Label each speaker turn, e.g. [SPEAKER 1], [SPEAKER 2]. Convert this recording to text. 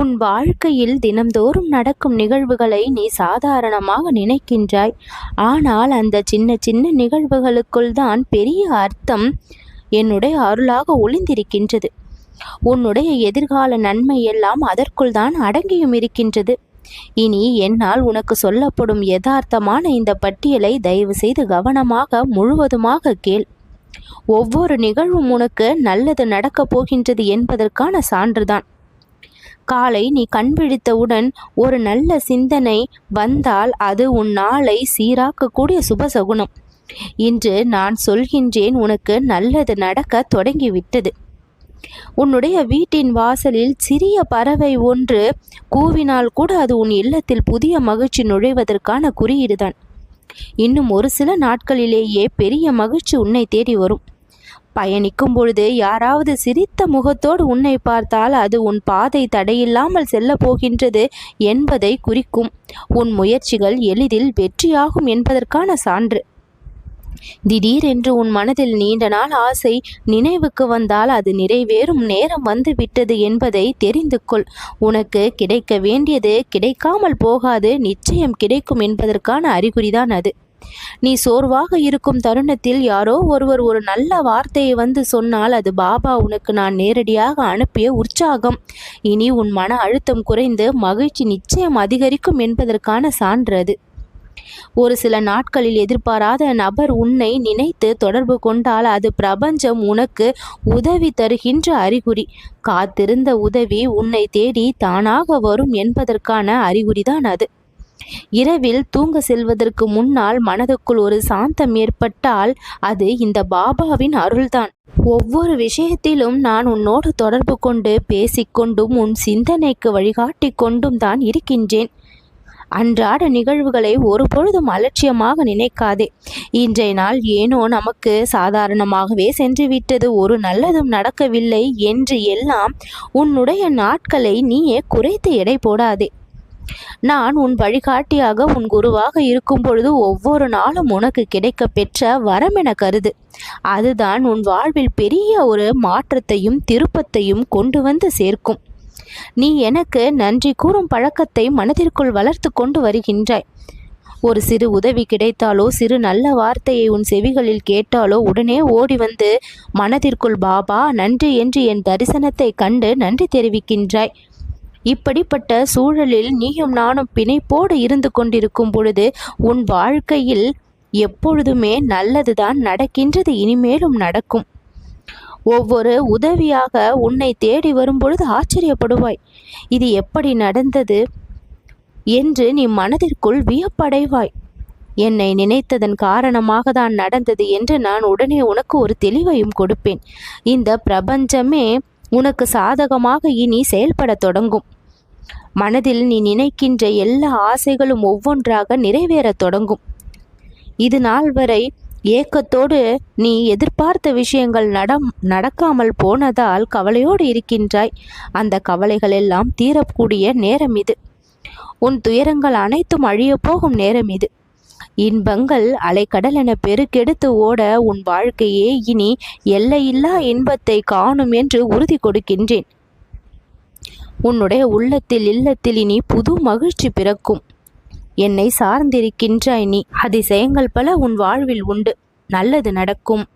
[SPEAKER 1] உன் வாழ்க்கையில் தினம்தோறும் நடக்கும் நிகழ்வுகளை நீ சாதாரணமாக நினைக்கின்றாய். ஆனால் அந்த சின்ன சின்ன நிகழ்வுகளுக்குள் தான் பெரிய அர்த்தம் என்னுடைய அருளாக ஒளிந்திருக்கின்றது. உன்னுடைய எதிர்கால நன்மை எல்லாம் அதற்குள் தான் அடங்கியும் இருக்கின்றது. இனி என்னால் உனக்கு சொல்லப்படும் யதார்த்தமான இந்த பட்டியலை தயவு செய்து கவனமாக முழுவதுமாக கேள். ஒவ்வொரு நிகழ்வும் உனக்கு நல்லது நடக்கப் போகின்றது என்பதற்கான சான்றுதான். காலை நீ கண் விழித்தவுடன் ஒரு நல்ல சிந்தனை வந்தால் அது உன் நாளை சீராக்கக்கூடிய சுபசகுணம் இன்று நான் சொல்கின்றேன் உனக்கு நல்லது நடக்க தொடங்கிவிட்டது. உன்னுடைய வீட்டின் வாசலில் சிறிய பறவை ஒன்று கூவினால் கூட அது உன் இல்லத்தில் புதிய மகிழ்ச்சி நுழைவதற்கான குறியீடுதான். இன்னும் ஒரு சில நாட்களிலேயே பெரிய மகிழ்ச்சி உன்னை தேடி வரும். பயணிக்கும் பொழுது யாராவது சிரித்த முகத்தோடு உன்னை பார்த்தால் அது உன் பாதை தடையில்லாமல் செல்ல போகின்றது என்பதை குறிக்கும். உன் முயற்சிகள் எளிதில் வெற்றியாகும் என்பதற்கான சான்று. திடீரென்று உன் மனதில் நீண்ட நாள் ஆசை நினைவுக்கு வந்தால் அது நிறைவேறும் நேரம் வந்து விட்டது என்பதை தெரிந்து கொள். உனக்கு கிடைக்க வேண்டியது கிடைக்காமல் போகாது நிச்சயம் கிடைக்கும் என்பதற்கான அறிகுறிதான் அது. நீ சோர்வாக இருக்கும் தருணத்தில் யாரோ ஒருவர் ஒரு நல்ல வார்த்தையை வந்து சொன்னால் அது பாபா உனக்கு நான் நேரடியாக அனுப்பிய உற்சாகம். இனி உன் மன அழுத்தம் குறைந்து மகிழ்ச்சி நிச்சயம் அதிகரிக்கும் என்பதற்கான சான்று அது. ஒரு சில நாட்களில் எதிர்பாராத நபர் உன்னை நினைத்து தொடர்பு கொண்டால் அது பிரபஞ்சம் உனக்கு உதவி தருகின்ற அறிகுறி. காத்திருந்த உதவி உன்னை தேடி தானாக வரும் என்பதற்கான அறிகுறிதான் அது. இரவில் தூங்க செல்வதற்கு முன்னால் மனதுக்குள் ஒரு சாந்தம் ஏற்பட்டால் அது இந்த பாபாவின் அருள்தான். ஒவ்வொரு விஷயத்திலும் நான் உன்னோடு தொடர்பு கொண்டு பேசிக்கொண்டும் உன் சிந்தனைக்கு வழிகாட்டி கொண்டும் தான் இருக்கின்றேன். அன்றாட நிகழ்வுகளை ஒரு பொழுதும் அலட்சியமாக நினைக்காதே. இன்றைய நாள் ஏனோ நமக்கு சாதாரணமாகவே சென்றுவிட்டது ஒரு நல்லதும் நடக்கவில்லை என்று எல்லாம் உன்னுடைய நாட்களை நீயே குறைத்து எடை போடாதே. நான் உன் வழிகாட்டியாக உன் குருவாக இருக்கும் பொழுது ஒவ்வொரு நாளும் உனக்கு கிடைக்க பெற்ற வரம் என கருது. அதுதான் உன் வாழ்வில் பெரிய ஒரு மாற்றத்தையும் திருப்பத்தையும் கொண்டு வந்து சேர்க்கும். நீ எனக்கு நன்றி கூறும் பழக்கத்தை மனதிற்குள் வளர்த்து கொண்டு வருகின்றாய். ஒரு சிறு உதவி கிடைத்தாலோ சிறு நல்ல வார்த்தையை உன் செவிகளில் கேட்டாலோ உடனே ஓடி வந்து மனதிற்குள் பாபா நன்றி என்று என் தரிசனத்தை கண்டு நன்றி தெரிவிக்கின்றாய். இப்படிப்பட்ட சூழலில் நீயும் நானும் பிணைப்போடு இருந்து கொண்டிருக்கும் பொழுது உன் வாழ்க்கையில் எப்பொழுதுமே நல்லதுதான் நடக்கின்றது இனிமேலும் நடக்கும். ஒவ்வொரு உதவியாக உன்னை தேடி வரும்பொழுது ஆச்சரியப்படுவாய். இது எப்படி நடந்தது என்று நீ மனதிற்குள் வியப்படைவாய். என்னை நினைத்ததன் காரணமாக தான் நடந்தது என்று நான் உடனே உனக்கு ஒரு தெளிவையும் கொடுப்பேன். இந்த பிரபஞ்சமே உனக்கு சாதகமாக இனி செயல்பட தொடங்கும். மனதில் நீ நினைக்கின்ற எல்லா ஆசைகளும் ஒவ்வொன்றாக நிறைவேறத் தொடங்கும். இது நாள் வரை ஏக்கத்தோடு நீ எதிர்பார்த்த விஷயங்கள் நடம் நடக்காமல் போனதால் கவலையோடு இருக்கின்றாய். அந்த கவலைகள் எல்லாம் தீரக்கூடிய நேரம் இது. உன் துயரங்கள் அனைத்தும் அழியப் போகும் நேரம் இது. இன்பங்கள் அலைக்கடல் என பெருக்கெடுத்து ஓட உன் வாழ்க்கையே இனி எல்லையில்லா இன்பத்தை காணும் என்று உறுதி கொடுக்கின்றேன். உன்னுடைய உள்ளத்தில் இல்லத்தில் இனி புது மகிழ்ச்சி பிறக்கும். என்னை சார்ந்திருக்கின்றாய் நீ. அதிசயங்கள் பல உன் வாழ்வில் உண்டு. நல்லது நடக்கும்.